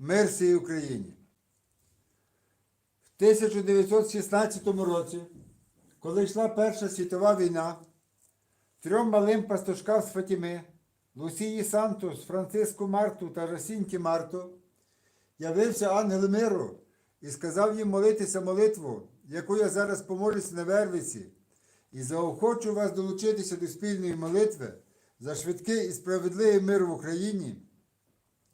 Мир всій Україні. В 1916 році, коли йшла Перша світова війна, трьом малим пастушкам з Фатіми, Лусії Сантус, Франциску Марту та Жасінті Марту, явився ангел миру і сказав їм молитися молитву, яку я зараз помолюся на Вервиці, і заохочу вас долучитися до спільної молитви за швидкий і справедливий мир в Україні,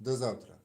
До завтра!